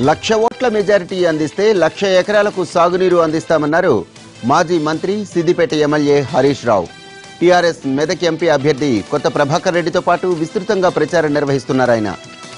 లక్ష ఓట్ల మెజారిటీ అందిస్తే లక్ష ఎకరాలకు సాగునీరు అందిస్తామన్నారు మాజీ మంత్రి Siddipet MLA Harish Rao. TRS Medak MP అభ్యర్థి కొత్త ప్రభాకర్ రెడ్డితో పాటు విస్తృతంగా ప్రచారం నిర్వహిస్తున్నారు ఆయన.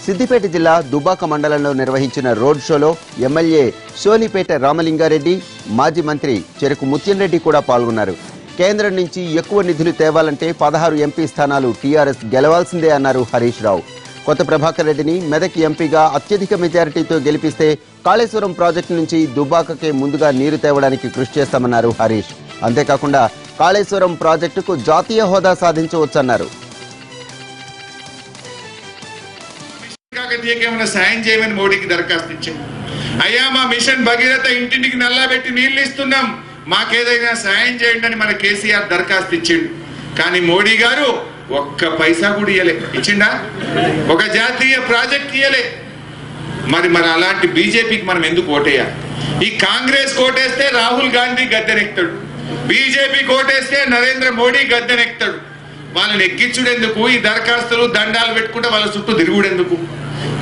సిద్దిపేట జిల్లా దుబాక మండలంలో నిర్వహించిన రోడ్ షోలో ఎమ్మెల్యే సోలిపేట రామలింగారెడ్డి మాజీ మంత్రి చెరుకు ముత్యం రెడ్డి కూడా పాల్గొన్నారు. కేంద్రం నుంచి ఎక్కువ నిధులు తేవాలంటే పదహారు ఎంపీ స్థానాలు టీఆర్ఎస్ గెలవాల్సిందే అన్నారు హరీష్ రావు. కొత్త ప్రభాకర్ రెడ్డిని మెదక్ ఎంపీగా అత్యధిక మెజారిటీతో గెలిపిస్తే కాళేశ్వరం ప్రాజెక్టు నుంచి దుబ్బాకకే ముందుగా నీరు తేవడానికి కృషి చేస్తామన్నారు హరీష్. అంతేకాకుండా కాళేశ్వరం ప్రాజెక్టుకు జాతీయ హోదా సాధించవచ్చన్నారు. సాయం చేయమని మోడీకి దరఖాస్తు ఇచ్చింది అయ్యా మా మిషన్ భగీరథ ఇంటింటికి నల్లబెట్టి నీళ్ళు ఇస్తున్నాం. మాకేదైనా సాయం చేయండి అని మన కేసీఆర్ దరఖాస్తు ఇచ్చిండు. కానీ మోడీ గారు ఒక్క పైసా కూడా ఇయ్యలే. ఇచ్చిండా? ఒక జాతీయ ప్రాజెక్ట్ ఇయ్యలే. మరి మరి అలాంటి బీజేపీకి మనం ఎందుకు ఓటేయాలి? ఈ కాంగ్రెస్ కోటేస్తే రాహుల్ గాంధీ గద్దెనెక్తాడు బీజేపీ కోటేస్తే నరేంద్ర మోడీ గద్దెనెక్తాడు వాళ్ళని ఎక్కించుడెందుకు? ఈ దరఖాస్తులు దండాలు పెట్టుకుంటే వాళ్ళ చుట్టూ తిరుగుడెందుకు?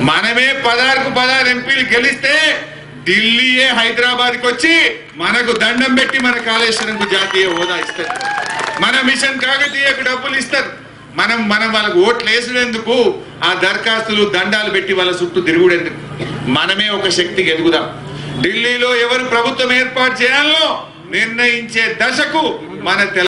మనమే పదహారుకు పదహారు ఎంపీలు గెలిస్తే ఢిల్లీయే హైదరాబాద్కి వచ్చి మనకు దండం పెట్టి మన కాళేశ్వరంకు జాతీయ హోదా ఇస్తారు. మన మిషన్ కాకతీయకు డబ్బులు ఇస్తారు. మనం మనం వాళ్ళకు ఓట్లు వేసినందుకు ఆ దరఖాస్తులు దండాలు పెట్టి వాళ్ళ చుట్టూ తిరుగుడెందుకు? మనమే ఒక శక్తికి ఎదుగుదాం ఢిల్లీలో ఎవరు ప్రభుత్వం ఏర్పాటు చేయాలో నిర్ణయించే దశకు మన తెల